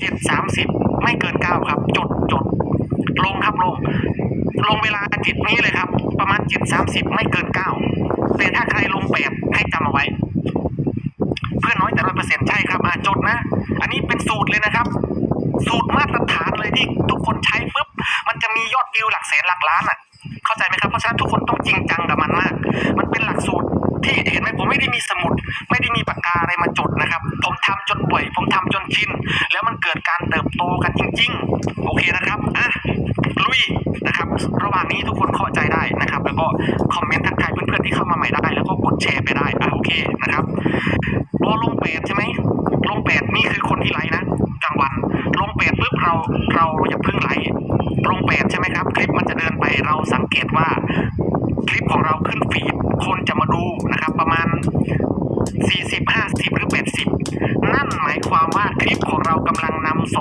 เจ็ดสามสิบไม่เกินเก้าครับ จดจดลงครับลง ลงเวลาจิตนี้เลยครับ ประมาณเจ็ดสามสิบไม่เกินเก้าแต่ถ้าใครลงแปดให้จำเอาไว้ เพื่อนน้อยแต่ร้อยเปอร์เซ็นต์ใช่ครับอ่าจดนะ อันนี้เป็นสูตรเลยนะครับ สูตรมาตรฐานเลยที่ทุกคนใช้ปุ๊บมันจะมียอดวิวหลักแสนหลักล้านอะ เข้าใจไหมครับเพราะฉะนั้นทุกคนต้องจริงจังกับมันมาก มันเป็นหลักสูตร ที่เห็นไหมผมไม่ได้มีสมุด ไม่ได้มีปากกาอะไรมาจดนะครับ ผมทำจนบ่อย ผมทำจนชินแล้วมันเกิดการเติบโตกันจริง ๆ โอเคนะครับอะลุยนะครับ ระหว่างนี้ทุกคนเข้าใจได้นะครับ แล้วก็คอมเมนต์ทักทายเพื่อนๆที่เข้ามาใหม่ได้ แล้วก็กดแชร์ไปได้อะโอเคนะครับพอลงเปดใช่ไหม ลงแปดนี่คือคนที่ไลค์นะกลางวัน ลงแปดปุ๊บเราเราอย่าเพิ่งไลค์ลงแปดใช่ไหมครับ คลิปมันจะเดินไปเราสังเกตว่า คลิปของเราขึ้นฟีดคนจะมาดูนะครับ ประมาณ 40 50 หรือ 80 นั่นหมายความว่าคลิปของเรากำลังนำ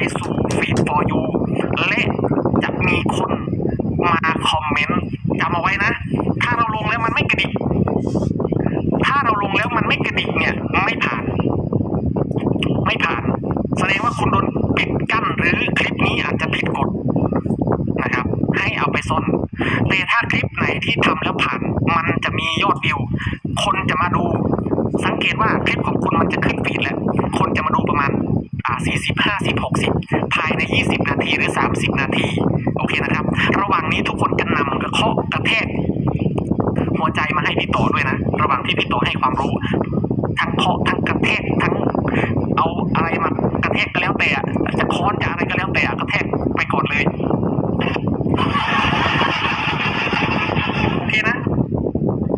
ไปสู่ฟีดฟอร์ยูและจะมีคนมาคอมเมนต์จำเอาไว้นะ ถ้าเราลงแล้วมันไม่กระดิก ถ้าเราลงแล้วมันไม่กระดิกเนี่ย ไม่ผ่าน ไม่ผ่าน แสดงว่าคุณโดนปิดกั้นหรือคลิปนี้อาจจะผิดกฎนะครับ ให้เอาไปซ่อน แต่ถ้าคลิปไหนที่ทำแล้วผ่าน มันจะมียอดวิว คนจะมาดู สังเกตว่าคลิปของคุณมันจะขึ้นฟีดแล้ว คนจะมาดูประมาณ อ่า 40 50 60 ภายใน 20 นาทีหรือ 30 นาที โอเคนะครับ ระหว่างนี้ทุกคนจะนำกระเคาะกระแทกหัวใจมาให้พี่ต่อด้วยนะ ระหว่างที่พี่ต่อให้ความรู้ทั้งเคาะทั้งกระแทกทั้งเอาอะไรมากระแทกก็แล้วแต่จะค้อนจะอะไรก็แล้วแต่กระแทกไปก่อนเลยโอเคนะ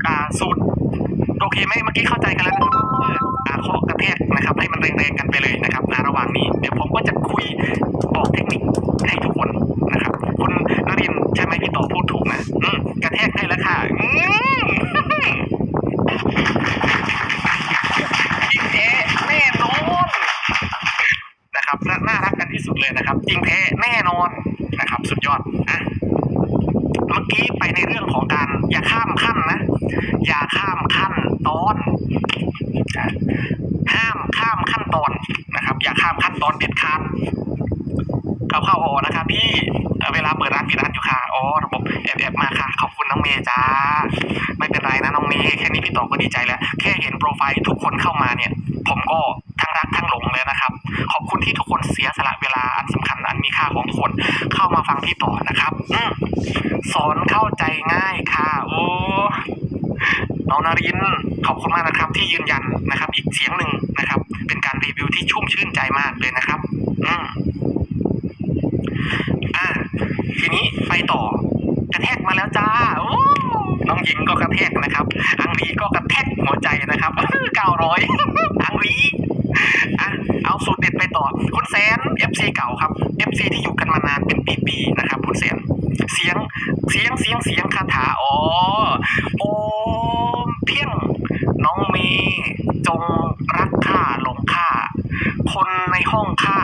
อ่าสูตรโอเคไหมเมื่อกี้เข้าใจกันแล้วนะครับเอออ่าเคาะกระแทกนะครับ ให้มันแรงๆกันไปเลยนะครับ ให้ทุกคนนะครับ คุณนรินใช่ไหมพี่ต่อพูดถูกนะอืมกระแทกให้แล้วค่ะอืม จริงแท้แน่นอนนะครับน่าน่ารักกันที่สุดเลยนะครับ จริงแท้แน่นอนนะครับ สุดยอดอะเมื่อกี้ไปในเรื่องของการอย่าข้ามขั้นนะ อย่าข้ามขั้นตอนอะห้ามข้ามขั้นตอนนะครับ อย่าข้ามขั้นตอนเด็ดขาดเข้าเข้าออกนะครับ พี่เอ่อเวลาเปิดร้านปิดร้านอยู่ค่ะอ๋อระบบ แอบแอบมาค่ะ ขอบคุณน้องเมย์จ้า ไม่เป็นไรนะน้องเมย์แค่นี้พี่ต่อก็ดีใจแล้ว แค่เห็นโปรไฟล์ทุกคนเข้ามาเนี่ย ผมก็ทั้งรักทั้งหลงเลยนะครับ ขอบคุณที่ทุกคนเสียสละเวลาอันสำคัญอันมีค่าของทุกคนเข้ามาฟังพี่ต่อนะครับอสอนเข้าใจง่ายค่ะ โอ้น้องนารินขอบคุณมากนะครับ ที่ยืนยันนะครับ อีกเสียงหนึ่งนะครับ เป็นการรีวิวที่ชุ่มชื่นใจมากเลยนะครับ อืมอะทีนี้ไปต่อ จ้าน้องหญิงก็กระแทกนะครับ อังรีก็กระแทกหัวใจนะครับเก้าร้อยอังรีอะเอาสูตรเด็ดไปต่อ คุณแสน FC เก่าครับ FC ที่อยู่กันมานานเป็นปีๆนะครับ คุณแสนเสียงเสียงเสียงเสียงคาถาอ๋อโอมเพียงน้องเมย์จงรักข้าหลงข้าคนในห้องข้า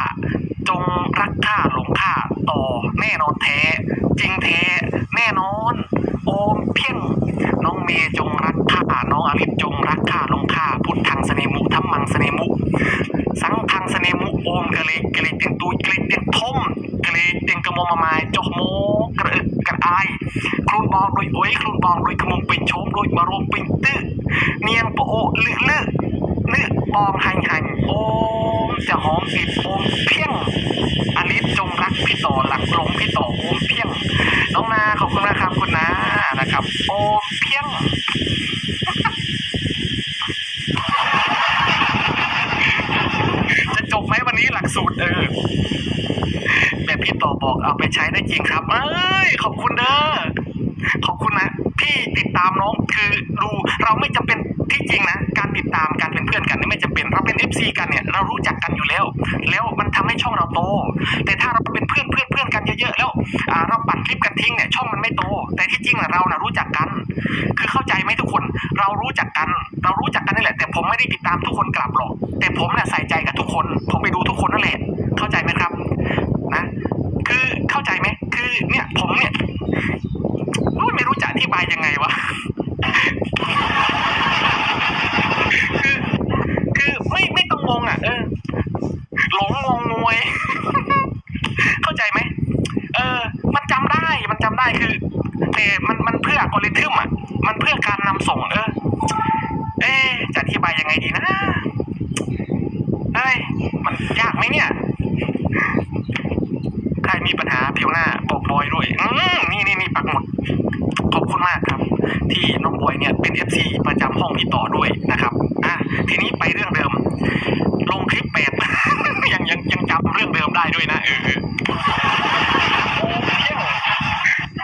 จงรักข้าหลงข้าต่อแน่นอนแท้ จริงแท้แน่นอน โอมเพียง น้อง เมย์จงรักข้าน้องอลิศจงรักข้าลงข้าพุทธังเสนมุทัมมังเสนมุ สังทังเสนมุโอมกะเลกะเลเตียงตุยกะเลเตียงทมกะเลเตียงกระมมามายจกโมกระอึกกระอายครูนบองโดยโอ้ยครูนบองโดยขมุงปิ่นชมโดยมารวมเปิ่นตื้อเนียงโปโอลึลึลึบองหันหันโอมจะหอมติดโอมเพียงอลิศจงรักพี่ต่อหลักหลงพี่ต่อโอมเพียงน้องนาขอบคุณนะครับคุณนานะครับโอมเพียง จะจบไหมวันนี้หลักสูตรเออ แบบพี่ต่อบอก เอาไปใช้ได้จริงครับ เอ้ยขอบคุณเด้อขอบคุณนะพี่ติดตามน้องคือดูเราไม่จำเป็นที่จริงนะการติดตามการเป็นเพื่อนกันนี่ไม่จำเป็นเราเป็น FC กันเนี่ยเรารู้จักกันอยู่แล้ว แล้วมันทำให้ช่องเราโต แต่ถ้าเราเป็นเพื่อนเพื่อนเพื่อนกันเยอะๆแล้วเราปั่นคลิปกันทิ้งเนี่ยช่องมันไม่โต แต่ที่จริงเรานะรู้จักกัน คือเข้าใจไหมทุกคนเรารู้จักกัน เรารู้จักกันนี่แหละ แต่ผมไม่ได้ติดตามทุกคนกลับหรอกแต่ผมเนี่ยใส่ใจกับทุกคนผมไปดูทุกคนนั่นแหละเข้าใจไหมครับ คือเข้าใจไหมคือเนี่ยผมเนี่ยไม่รู้จะอธิบายยังไงวะคือคือไม่ไม่ต้องงงอะเออหลงงงงวย เข้าใจไหมเออ มันจำได้มันจำได้คือ แต่มันมันเพื่ออัลกอริทึมอะมันเพื่อการนำส่ง เออ เอ๊ะจะอธิบายยังไงดีนะเอ้ย มันยากไหมเนี่ย ใครมีปัญหาผิวหน้าบอกบอยด้วย อืมนี่นี่นี่ปักหมุด ขอบคุณมากครับ ที่น้องบอยเนี่ยเป็น FC ประจำห้องพี่ต่อด้วยนะครับ อะ ทีนี้ไปเรื่องเดิม ลงคลิปแปด ยังยังยังจำเรื่องเดิมได้ด้วยนะเออ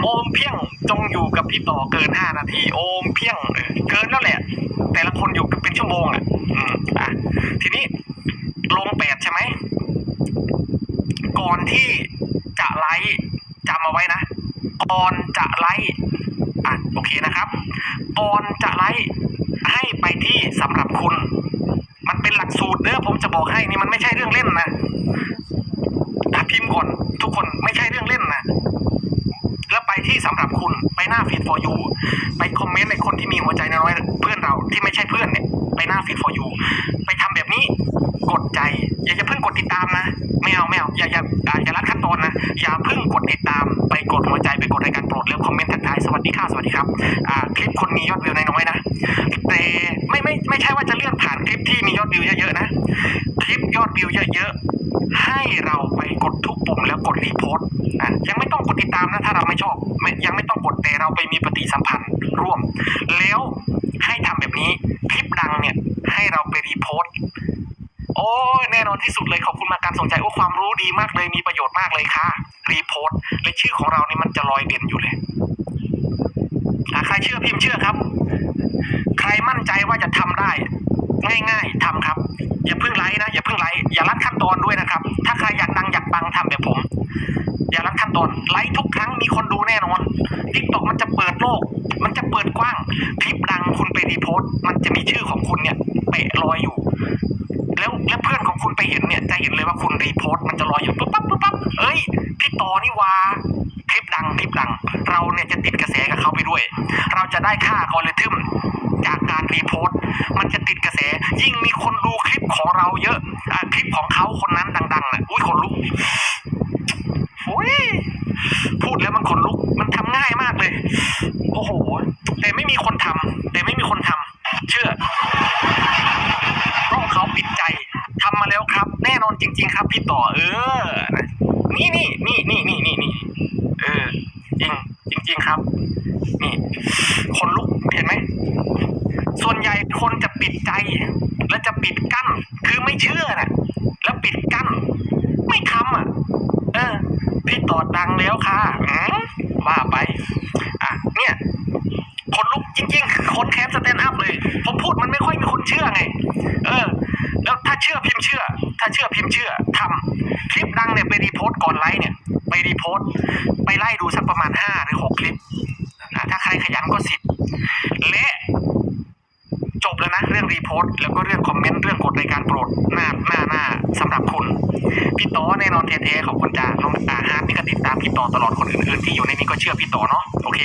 โอม เพียงโองจงอยู่กับพี่ต่อเกินห้านาที โอมเพียงเกินแล้วแหละ แต่ละคนอยู่กันเป็นชั่วโมงอะอืมอะทีนี้ลงแปดใช่ไหมก่อนที่จะไลฟ์จำเอาไว้นะก่อนจะไลฟ์อะโอเคนะครับก่อนจะไลฟ์ให้ไปที่สำหรับคุณ มันเป็นหลักสูตรเด้อผมจะบอกให้นี่มันไม่ใช่เรื่องเล่นนะถ้าพิมพ์ก่อนทุกคนไม่ใช่เรื่องเล่นนะ ที่สำหรับคุณไปหน้าฟีด for you ไปคอมเมนต์ในคนที่มีหัวใจน้อยเพื่อนเราที่ไม่ใช่เพื่อนเนี่ยไปหน้าฟีด for you ไปทำแบบนี้กดใจ อย่าอย่าเพิ่งกดติดตามนะไม่เอาไม่เอาอย่าอย่าอ่าอย่าลัดขั้นตอนนะ อย่าเพิ่งกดติดตาม ไปกดหัวใจไปกดรายการโปรดแล้วคอมเมนต์ทักทายสวัสดีค่ะสวัสดีครับอ่าคลิปคนมียอดวิวน้อยๆนะแต่ไม่ไม่ไม่ใช่ว่าจะเลื่อนผ่านคลิปที่มียอดวิวเยอะๆนะ คลิปยอดวิวเยอะๆ ให้เราไปกดทุกปุ่มแล้วกดรีโพสต์อะยังไม่ต้องกดติดตามนะถ้าเราไม่ชอบยังไม่ต้องกดแต่เราไปมีปฏิสัมพันธ์ร่วม แล้วให้ทำแบบนี้คลิปดังเนี่ยให้เราไปรีโพสต์โอ้แน่นอนที่สุดเลยขอบคุณมากการสนใจโอ้ความรู้ดีมากเลยมีประโยชน์มากเลยค่ะรีโพสต์และชื่อของเรานี่มันจะลอยเด่นอยู่เลย อะใครเชื่อพิมพ์เชื่อครับ ใครมั่นใจว่าจะทำได้ ง่ายๆทำครับ อย่าเพิ่งไลค์นะอย่าเพิ่งไลค์อย่ารัดขั้นตอนด้วยนะครับ ถ้าใครอยากดังอยากปังทำแบบผม อย่ารัดขั้นตอนไลค์ทุกครั้งมีคนดูแน่นอนทิกตอกมันจะเปิดโลก มันจะเปิดกว้างคลิปดังคุณไปรีโพสต์มันจะมีชื่อของคุณเนี่ยเปะลอยอยู่ แล้วแล้วเพื่อนของคุณไปเห็นเนี่ยจะเห็นเลยว่าคุณรีโพสต์มันจะลอยอยู่ปุ๊บปั๊บปุ๊บปั๊บเอ้ยพี่ต่อนี่วา คลิปดังคลิปดัง เราเนี่ยจะติดกระแสกับเขาไปด้วย เราจะได้ค่าคอลเลทึมจากการรีโพสต์มันจะติดกระแส ยิ่งมีคนดูคลิปของเราเยอะอะคลิปของเขาคนนั้นดังๆนะอุ้ยคนลุกอุ้ยพูดแล้วมันขนลุก มันทำง่ายมากเลย โอ้โห แต่ไม่มีคนทำแต่ไม่มีคนทำเชื่อเพราะเขาปิดใจทำมาแล้วครับ แน่นอนจริง ๆ ครับ พี่ต่อเออ นี่นี่นี่นี่เออ จริง จริง ๆ ครับ นี่ คนลุกเห็นไหม ส่วนใหญ่คนจะปิดใจ และจะปิดกั้น คือไม่เชื่อนะแล้วปิดกั้น ไม่ทำอะ เออ พี่ต่อดังแล้วค่ะอืมว่าไป อะ เนี่ย คนลุกจริงๆ คนแคสสแตนด์อัพเลย ผมพูดมันไม่ค่อยมีคนเชื่อไง เออ แล้วถ้าเชื่อพิมพ์เชื่อ ถ้าเชื่อพิมพ์เชื่อทำคลิปดังเนี่ยไปรีโพสต์ก่อนไลฟ์เนี่ยไปรีโพสต์ไปไล่ดูสักประมาณห้าหรือหกคลิปอะถ้าใครขยันก็สิบและจบแล้วนะเรื่องรีโพสต์แล้วก็เรื่องคอมเมนต์เรื่องกดรายการโปรดหน้าหน้าหน้าสำหรับคุณพี่ต่อแน่นอนเทๆขอบคุณจ้าน้องอาฮาร์ดนี่ก็ติดตามพี่ต่อตลอดคนอื่นๆที่อยู่ในนี้ก็เชื่อพี่ต่อเนาะโอเค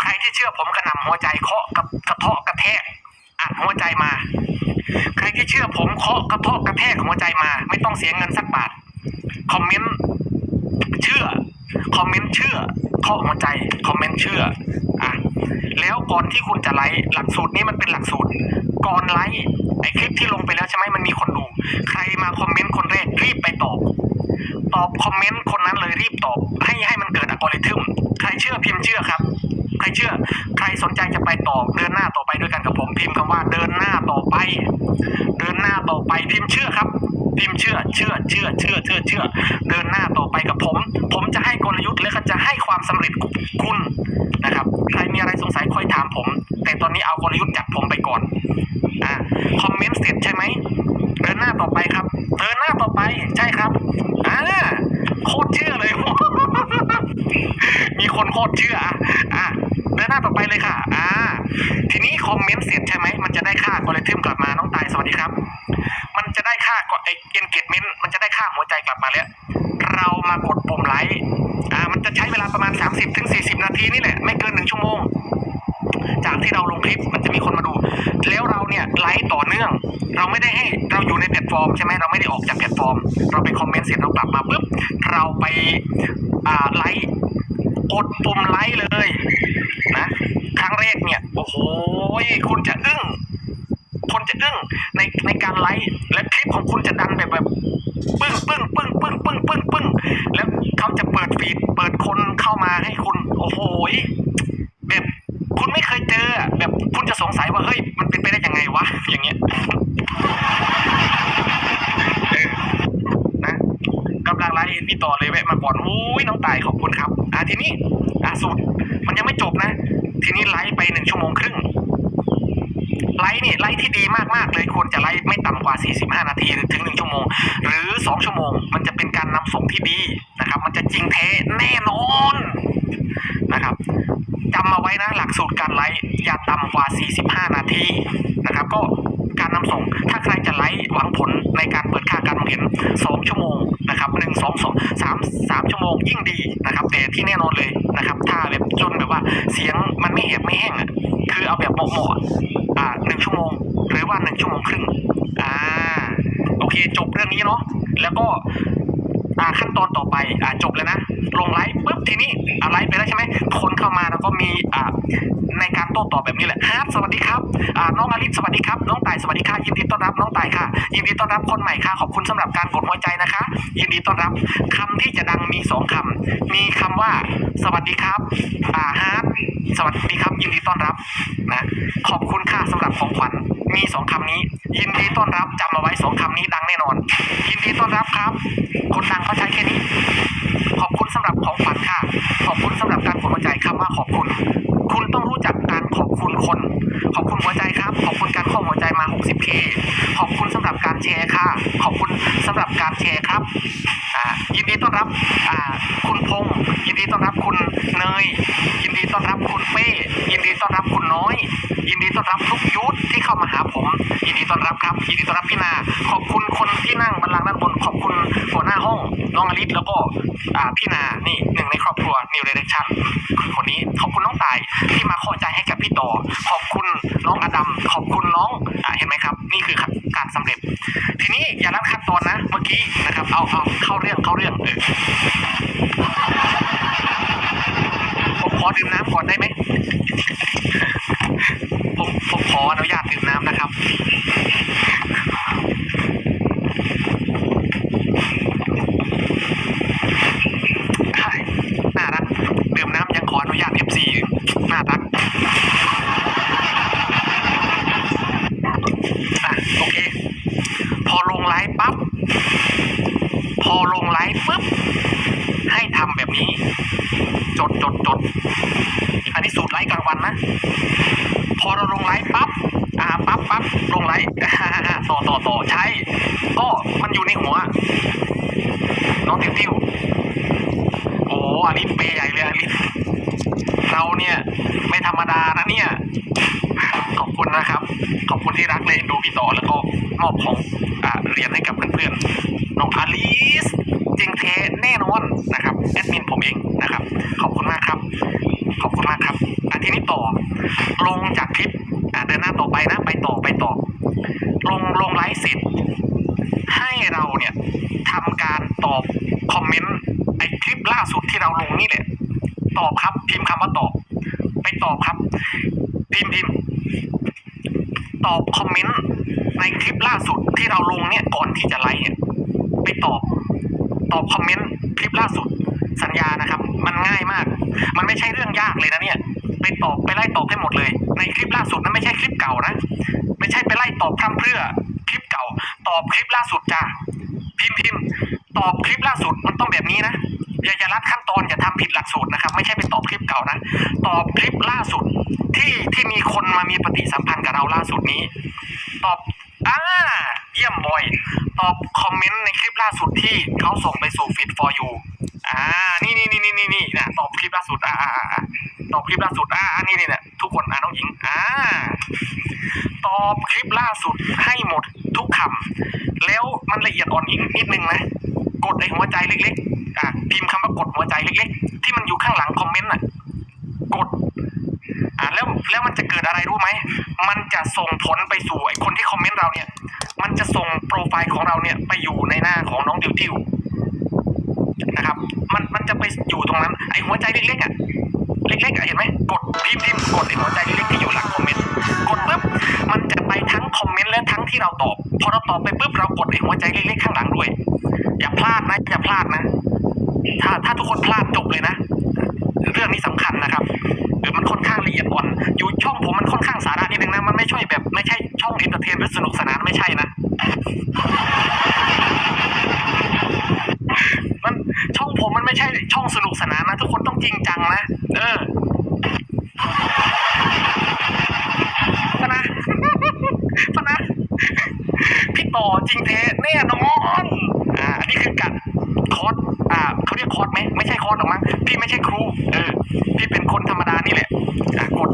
ใครที่เชื่อผมกระหน่ำหัวใจเคาะกับกระเทาะกระแทกอัดหัวใจมา ใครที่เชื่อผมเคาะกระเทาะกระแทกหัวใจมา ไม่ต้องเสียเงินสักบาทคอมเมนต์เชื่อคอมเมนต์เชื่อเคาะหัวใจคอมเมนต์เชื่ออะแล้วก่อนที่คุณจะไลฟ์หลักสูตรนี้มันเป็นหลักสูตร ก่อนไลฟ์ไอคลิปที่ลงไปแล้วใช่ไหมมันมีคนดู ใครมาคอมเมนต์คนแรกรีบไปตอบ ตอบคอมเมนต์คนนั้นเลยรีบตอบ ให้ให้มันเกิดอัลกอริทึมใครเชื่อพิมพ์เชื่อครับ รเชื่อ ใครสนใจจะไปต่อเดินหน้าต่อไปด้วยกันกับผมพิมพ์คำว่าเดินหน้าต่อไป เดินหน้าต่อไปพิมพ์เชื่อครับพิมพ์เชื่อเชื่อเชื่อเชื่อเชื่อเชื่อ เดินหน้าต่อไปกับผม ผมจะให้กลยุทธ์และก็จะให้ความสำเร็จคุณนะครับ ใครมีอะไรสงสัยค่อยถามผม แต่ตอนนี้เอากลยุทธ์จากผมไปก่อนอ่าคอมเมนต์เสร็จใช่ไหมเดินหน้าต่อไปครับ เดินหน้าต่อไปใช่ครับอ่า โคตรเชื่อเลย มีคนโคตรเชื่ออะอะเดินหน้าต่อไปเลยค่ะ อ่า ทีนี้คอมเมนต์เสร็จใช่ไหม มันจะได้ค่ากริทึมกลับมาน้องตายสวัสดีครับ มันจะได้ค่าไอเอ็นเกจเมนต์มันจะได้ค่าหัวใจกลับมาแล้ว เรามากดปุ่มไลค์ อ่า มันจะใช้เวลาประมาณ 30-40ถึง40นาทีนี่แหละ ไม่เกินหนึ่งชั่วโมง จากที่เราลงคลิปมันจะมีคนมาดู แล้วเราเนี่ยไลฟ์ต่อเนื่อง เราไม่ได้ให้เราอยู่ในแพลตฟอร์มใช่ไหมเราไม่ได้ออกจากแพลตฟอร์ม เราไปคอมเมนต์เสร็จเรากลับมาปุ๊บเราไปอ่าไลฟ์กดปุ่มไลค์เลยนะครั้งแรกเนี่ยโอ้โหคุณจะอึ้งคนจะอึ้งในในการไลฟ์และคลิปของคุณจะดันแบบแบบปึ้งปึ้งปึ้งปึ้งปึ้งปึ้งปึ้งแล้วเขาจะเปิดฟีดเปิดคนเข้ามาให้คุณ โอ้โหแบบคุณไม่ แบบคุณจะสงสัยว่าเฮ้ยมันเป็นไปได้ยังไงวะอย่างเงี้ยนะกำลังไลฟ์พี่ต่อเลยแวะมาก่อนอุ้ยน้องตายขอบคุณครับ อะทีนี้อะสูตรมันยังไม่จบนะ ทีนี้ไลฟ์ไปหนึ่งชั่วโมงครึ่งไลฟ์เนี่ยไลฟ์ที่ดีมากๆเลยควรจะไลฟ์ไม่ต่ำกว่า 45 นาทีถึง 1 ชั่วโมง หรือ 2 ชั่วโมง มันจะเป็นการนำส่งที่ดีนะครับ มันจะจริงแท้แน่นอนนะครับ จำมาไว้นะหลักสูตรการไลฟ์อย่าต่ำกว่า 45 นาทีนะครับก็การนำส่งถ้าใครจะไลฟ์หวังผลในการเปิดค่าการมองเห็น 2 ชั่วโมงนะครับ1 2 2 3 3 ชั่วโมงยิ่งดีนะครับ แต่ที่แน่นอนเลยนะครับ ถ้าแบบจนแบบว่าเสียงมันไม่แหบไม่แห้งอะคือเอาแบบเหมาะๆอ่าหนึ่งชั่วโมง หรือว่าหนึ่งชั่วโมงครึ่งอ่าโอเคจบเรื่องนี้เนาะแล้วก็ อ่าขั้นตอนต่อไปอ่าจบแล้วนะลงไลฟ์ปุ๊บทีนี้อ่าไลฟ์ไปแล้วใช่ไหมคนเข้ามาแล้วก็มีอ่าในการโต้ตอบแบบนี้แหละครับสวัสดีครับอ่าน้องอลิสสวัสดีครับน้องต่ายสวัสดีค่ะยินดีต้อนรับน้องต่ายค่ะ ยินดีต้อนรับคนใหม่ค่ะ ขอบคุณสำหรับการกดหัวใจนะคะ ยินดีต้อนรับคำที่จะดังมีสองคำมีคำว่า สวัสดีครับอ่าฮาร์ดสวัสดีครับ ยินดีต้อนรับนะขอบคุณค่ะสำหรับของขวัญมีสองคำนี้ ยินดีต้อนรับจำเอาไว้สองคำนี้ดังแน่นอน ยินดีต้อนรับครับ คนดังเขาใช้แค่นี้ ขอบคุณสำหรับของขวัญค่ะ ขอบคุณสำหรับการกดหัวใจคำว่าขอบคุณ คุณต้องรู้จักการขอบคุณคน ขอบคุณหัวใจครับ ขอบคุณการข้อหัวใจมา 60k ขอบคุณสำหรับการแชร์ค่ะ ขอบคุณสำหรับการแชร์ครับอ่ายินดีต้อนรับอ่าคุณพงษ์ยินดีต้อนรับคุณเนย ยินดีต้อนรับคุณเป้ ยินดีต้อนรับคุณน้อย ยินดีต้อนรับทุกยุทธที่เข้ามาหาผม ยินดีต้อนรับครับ ยินดีต้อนรับพี่นา ขอบคุณคนที่นั่งบัลลังด้านบน ขอบคุณหัวหน้าห้องน้องอลิศแล้วก็อ่าพี่นา นี่หนึ่งในครอบครัว New Direction คือคนนี้ ขอบคุณน้องตายที่มาข้อใจให้กับพี่ต่อ ขอบคุณน้องอดัมขอบคุณน้องอเห็นไหมครับ นี่คือการสำเร็จ ทีนี้อย่าลัดขั้นตอนนะเมื่อกี้นะครับ เอาเอาเข้าเรื่องเข้าเรื่องเออผมขอดื่มน้ำก่อนได้ไหมผมผมขออนุญาตดื่มน้ำนะครับ ใช่น่ารักดื่มน้ำยังขออนุญาต FC น่ารักอะโอเค พอลงไลฟ์ปั๊บ พอลงไลฟ์ปุ๊บ ให้ทำแบบนี้ จ ดจดจด อันนี้สูตรไลฟ์กลางวันนะ พอเราลงไลฟ์ปั๊บ อ่า ปั๊บปั๊บลงไลฟ์ ต่อต่อต่อใช่ ก็มันอยู่ในหัว น้องติวติวโอ้อันนี้เปย์ใหญ่เลยอันนี้เราเนี่ย ไม่ธรรมดานะเนี่ย ขอบคุณนะครับ ขอบคุณที่รักเลยดูพี่ต่อแล้วก็มอบของอ่าเรียนให้กับเพื่อนๆ น้องอลิสจริงเทแน่นอนนะครับแอดมินผมเองนะครับ ขอบคุณมากครับ ขอบคุณมากครับอันทีนี้ต่อ ลงจากคลิปอ่าเดินหน้าต่อไปนะ ไปต่อไปต่อ ลงลงไลฟ์เสร็จ ให้ เนี่ยทำการตอบคอมเมนต์ไอคลิปล่าสุดที่เราลงนี่แหละ ตอบครับ พิมพ์คำว่าตอบ ไปตอบครับ พิมพ์พิมพ์ตอบคอมเมนต์ในคลิปล่าสุดที่เราลงเนี่ยก่อนที่จะไลฟ์เนี่ยไปตอบตอบคอมเมนต์คลิปล่าสุดสัญญานะครับ มันง่ายมาก มันไม่ใช่เรื่องยากเลยนะเนี่ย ไปตอบไปไล่ตอบให้หมดเลย ในคลิปล่าสุดนั้นไม่ใช่คลิปเก่านะ ไม่ใช่ไปไล่ตอบพร่ำเพรื่อคลิปเก่า ตอบคลิปล่าสุดจ้า ตอบคลิปล่าสุดมันต้องแบบนี้นะอย่าอย่าลัดขั้นตอนอย่าทำผิดหลักสูตรนะครับ ไม่ใช่ไปตอบคลิปเก่านะตอบคลิปล่าสุดที่ที่มีคนมามีปฏิสัมพันธ์กับเราล่าสุดนี้ ตอบอ่าเยี่ยมบอย ตอบคอมเมนต์ในคลิปล่าสุดที่เขาส่งไปสู่ฟีด for you อ่านี่นี่นี่นี่นี่นี่นะตอบคลิปล่าสุดอ่าอ่าอ่าตอบคลิปล่าสุดอ่าอ่านี่นี่เนี่ยทุกคนอ่าน้องหญิงอ่าตอบคลิปล่าสุดให้หมดทุกคำแล้วมันละเอียดอ่อนอีกนิดนึงนะ กดไอหัวใจเล็กๆอะพิมพ์คำว่ากดหัวใจเล็ก ๆ ที่มันอยู่ข้างหลังคอมเมนต์อะกดอ่าแล้วแล้วมันจะเกิดอะไรรู้ไหมมันจะส่งผลไปสู่ไอ้คนที่คอมเมนต์เราเนี่ย มันจะส่งโปรไฟล์ของเราเนี่ยไปอยู่ในหน้าของน้องดิวดิวนะครับมันมันจะไปอยู่ตรงนั้น ไอ้หัวใจเล็กๆอะเล็กๆอะเห็นไหมกดพิมพ์พิมพ์กดไอ้หัวใจเล็กๆที่อยู่หลังคอมเมนต์กดปุ๊บมันจะไปทั้งคอมเมนต์และทั้งที่เราตอบพอเราตอบไปปุ๊บเรากดไอ้หัวใจเล็กๆข้างหลังด้วย อย่าพลาดนะอย่าพลาดนะ ถ้าถ้าทุกคนพลาดจบเลยนะ เรื่องนี้สำคัญนะครับหรือมันค่อนข้างละเอียดอ่อนอยู่ช่องผมมันค่อนข้างสาระนิดนึงนะ มันไม่ใช่แบบไม่ใช่ช่องเอนเตอร์เทนหรือสนุกสนานไม่ใช่นะ มันช่องผมมันไม่ใช่ช่องสนุกสนานนะ ทุกคนต้องจริงจังนะ เออพะนะ พะนะ พี่ต่อจริงเทแน่นอนอ่า อันนี้คือกัดคอร์สอ่าเขาเรียกคอร์ส ไหมไม่ใช่คอร์สหรอกมั้งพี่ไม่ใช่ครู เออ พี่เป็นคนธรรมดานี่แหละกด